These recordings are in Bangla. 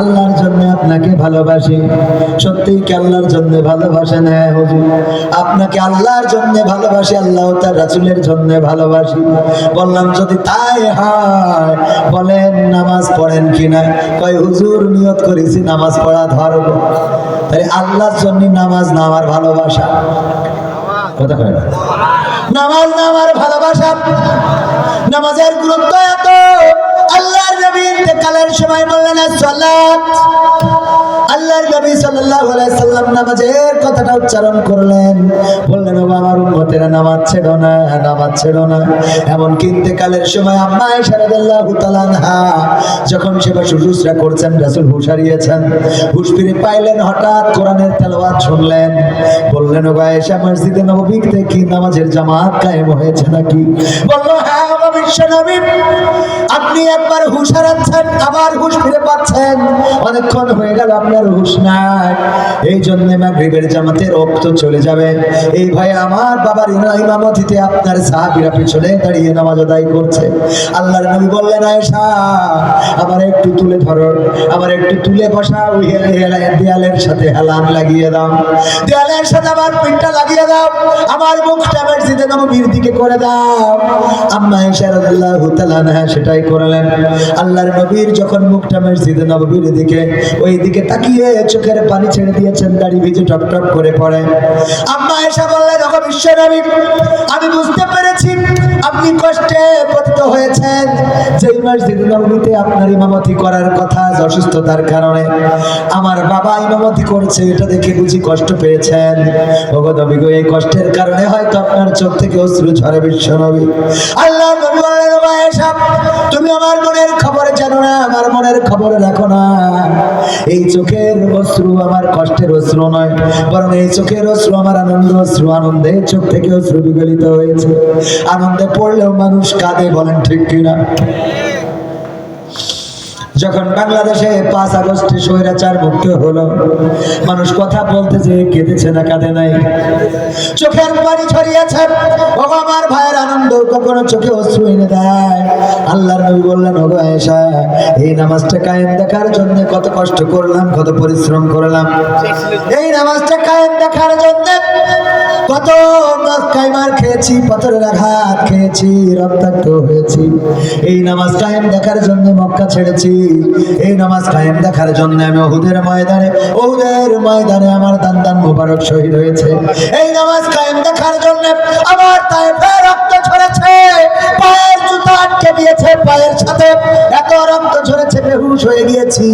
আল্লাহর জন্য আপনাকে ভালোবাসি। সত্যি কি আল্লাহর জন্য ভালোবাসেন হ্যাঁ হুজুর। আপনাকে আল্লাহর জন্য ভালোবাসি আল্লাহ তার রাসূলের জন্য ভালোবাসি। বললাম, যদি তাই হয়, বলেন নামাজ পড়েন কিনা? কয়, হুজুর, নিয়ত করেছি, নামাজ পড়া ধরব তাই আল্লাহর জন্য নামাজ না আমার ভালোবাসা। কথা কয় নামাজ না আমার ভালোবাসা। নামাজের গুরুত্ব এত। ইন্তেকালের সময় বললেন আল্লাহর নবী সাল্লাম নামাজের কথাটা উচ্চারণ করলেন। বললেন ও আমার উম্মতেরা, নামাজ ছেড়ো না, নামাজ ছেড়ো না। এমন ইন্তেকালের সময় আম্মা আয়েশা রাদিয়াল্লাহু যখন সেবা শুশ্রূষা করছেন, রাসূল হুঁশ হারিয়েছেন। ফিরে পাইলেন, হঠাৎ কোরআনের তেলাওয়াত শুনলেন। বললেন ও আয়েশা, মসজিদে নববী থেকে নামাজের জামাত কায়েম হয়েছে নাকি? বলল হ্যাঁ বিশ্ব নবী। আপনি একবার হুঁশ হারাচ্ছেন আবার হুঁশ ফিরে পাচ্ছেন। অনেকক্ষণ হয়ে গেল, আপনার হুশ নাই। এই জন্য মাগরিবের জামাতে রক্ত চলে যাবে। এই ভয়ে আমার বাবার ইমা- ইমামতিতে আপনার সাহাবীরা পিছনে দাঁড়িয়ে নামাজ আদায় করছে। আল্লাহর নবী বললেন, আয়েশা, আমার একটু তুলে ধরো, আমার একটু তুলে বসা ওই দেয়ালের সাথে হেলান লাগিয়ে দাও। দেয়ালের সাথে আমার পিঠটা লাগিয়ে দাও, আমার মুখটা মসজিদে নবীর দিকে করে দাও। আম্মা আয়েশা রাদিয়াল্লাহু তাআলা সেটাই করলেন। আল্লাহর নবীর যখন মুখটা মসজিদে নবীর দিকে ওই দিকে তাকিয়ে চোখের পানি ছেড়ে দিয়েছেন, দাড়ি ভিজে টপ টপ করে পড়ে আম্মা আয়েশা বললেন, ওগো বিশ্ব নবী আমি বুঝতে পেরেছি আপনি কষ্টে পতিত হয়েছেন। যেই মসজিদ নবীতে আপনার ইমামতি করার কথা অসুস্থতার কারণে, আমার বাবা ইমামতি করছে, এটা দেখে বুঝি কষ্ট পেয়েছেন। ভগত নবী এই কষ্টের কারণে হয়তো আপনার চোখ থেকে অশ্রু ঝরে বিশ্ব নবী আল্লাহ আমার মনের খবর জানো না, আমার মনের খবর রাখো না। এই চোখের অশ্রু আমার কষ্টের অশ্রু নয়, বরং এই চোখের অশ্রু আমার আনন্দ, অশ্রু আনন্দে, চোখ থেকে অশ্রু বিগলিত হয়েছে। আনন্দে পড়লেও মানুষ কাঁদে, বলেন ঠিক কিনা? যখন বাংলাদেশে পাঁচ আগস্টে স্বৈরাচার মুক্ত হলো, মানুষ কথা বলতে যে কেঁদেছে না, কাঁদে নাই। চোখের পানি ছড়িয়েছে। ও আমার ভাইয়ের আনন্দ কখনো চোখে অশ্রু এনে দেয়। আল্লাহর নবী বললেন, ওগো আয়েশা, এই নামাজটা কায়েম দেখার জন্য কত কষ্ট করলাম, কত পরিশ্রম করলাম। এই নামাজটা কায়েম দেখার জন্য কত কাইমার খেয়েছি, পাথরের আঘাত খেয়েছি, রক্তাক্ত হয়েছি। এই নামাজ কায়েম দেখার জন্য মক্কা ছেড়েছি। এই নামাজ কায়েম দেখার জন্য আমি ওহুদের ময়দানে ওহুদের ময়দানে আমার দান দান মোবারক শহীদ হয়েছে। এই নামাজ কায়েম দেখার জন্য আমার তাই রক্ত আটকে দিয়েছে পায়ের সাথে এত রক্ত ঝরেছে, বেহুশ হয়ে গিয়েছি।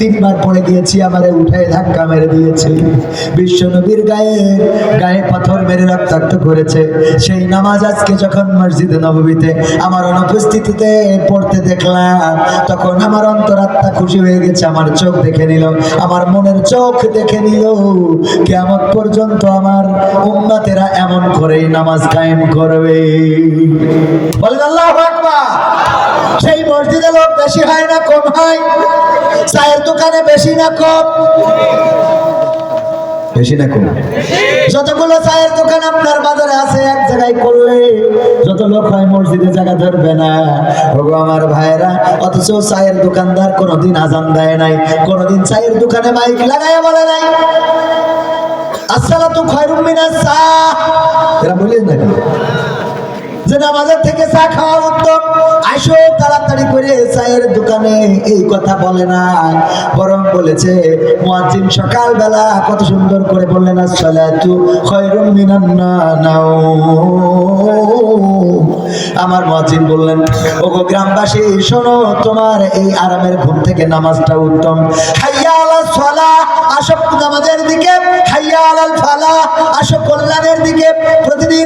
তিনবার পড়ে গিয়েছি, আমারে উঠে ধাক্কা মেরে দিয়েছে। বিশ্ব নবীর গায়ে গায়ে পাথর মেরে রক্তাক্ত করেছে। সেই নামাজ আজকে যখন মসজিদে নববীতে আমার অনুপস্থিতিতে পড়তে দেখলাম, তখন আমার অন্তরাত্মা খুশি হয়ে গেছে, আমার চোখ দেখে নিল, আমার মনের চোখ দেখে নিল। কেমন পর্যন্ত আমার উম্মাতেরা এমন করেই নামাজ কায়েম করবে। বলেন আল্লাহ আকবার। সেই মসজিদে লোক বেশি হয় না, কম হয়। চায়ের দোকানে বেশি না, কম। বেশি না, কম। যতগুলো চায়ের দোকান আপনার বাজারে আছে, এক জায়গায় করলে যত লোক হয় মসজিদে জায়গা ধরবে না। ওগো আমার ভাইয়েরা অথচ চায়ের দোকানদার কোনোদিন আজান দেয় নাই, কোনোদিন চায়ের দোকানে মাইক লাগায় বলে নাই। আসসালাতু খায়রুম মিনাস সা এরা বলেন নাকি? যে নামাজের থেকে চা আসো তাড়াতাড়ি করে চায়ের দোকানে এই কথা বলে না। বরং বলেছে, মুয়াজ্জিন সকালবেলা কত সুন্দর করে বললেন, আসসালাতু খায়রুম মিনান আমার বললেন গ্রামবাসী, শোনো, তোমার এই আরামের ঘুম থেকে নামাজটা উত্তম। হাইয়া আলাস সালাহ আসো নামাজের দিকে হাইয়া আলাল ফালাহ।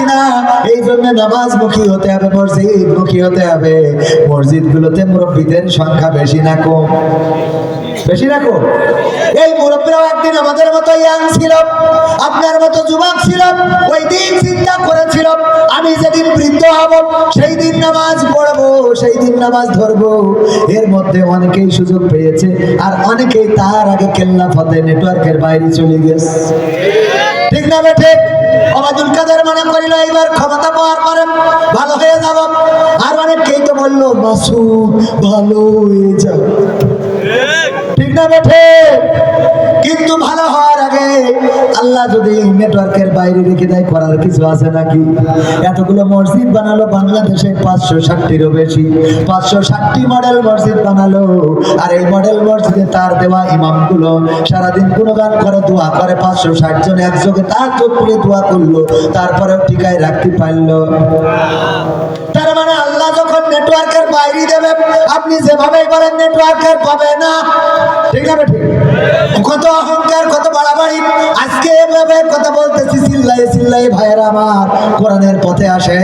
করছি না। এই জন্য হতে হবে হতে হবে। মুরব্বীদের সংখ্যা বেশি না কম। বেশি এই মুরব্বীরাও একদিন আমাদের মতো ইয়াং ছিল, আপনার মতো যুবক ছিল, ওই দিন চিন্তা করেছিল, আমি যেদিন বৃদ্ধ হব, সেই দিন নামাজ পড়ব, সেই দিন নামাজ ধরবো। এর মধ্যে অনেকেই সুযোগ পেয়েছে, আর অনেকেই তার আগে কেল্লা ফতে নেটওয়ার্কের বাইরে চলে গেছে। না বেঠে? অবাদুল কাদের মনে করিল এইবার ক্ষমতা পাওয়ার পরে ভালো হয়ে যাব। আর অনেকেই তো বলল মাসুদ ভালো হয়ে যাও। ঠিক না বেঠে? কিন্তু ভালো হওয়ার আগে আল্লাহ যদি এই নেটওয়ার্কের বাইরে রেখে দেয়, করার কিছু আছে নাকি? এতগুলো মসজিদ বানালো, বাংলাদেশে পাঁচশো ষাটটিরও বেশি। পাঁচশো ষাটটি মডেল মসজিদ বানালো, আর এই মডেল মসজিদে তার দেওয়া ইমামগুলো সারাদিন গুণগান করে, দোয়া করে, পাঁচশো ষাট জন একযোগে তার চোখ করে দোয়া করল, তারপরেও টিকায় রাখতে পারল। তার মানে আল্লাহ যখন নেটওয়ার্কের বাইরে দেবে, আপনি যেভাবে বলেন নেটওয়ার্কের পাবে না। ঠিক আছে ঠিক কত এভাবে কথা বলতেছি চিল্লাই চিল্লাই ভাইয়েরা আমার কোরআনের পথে আসে।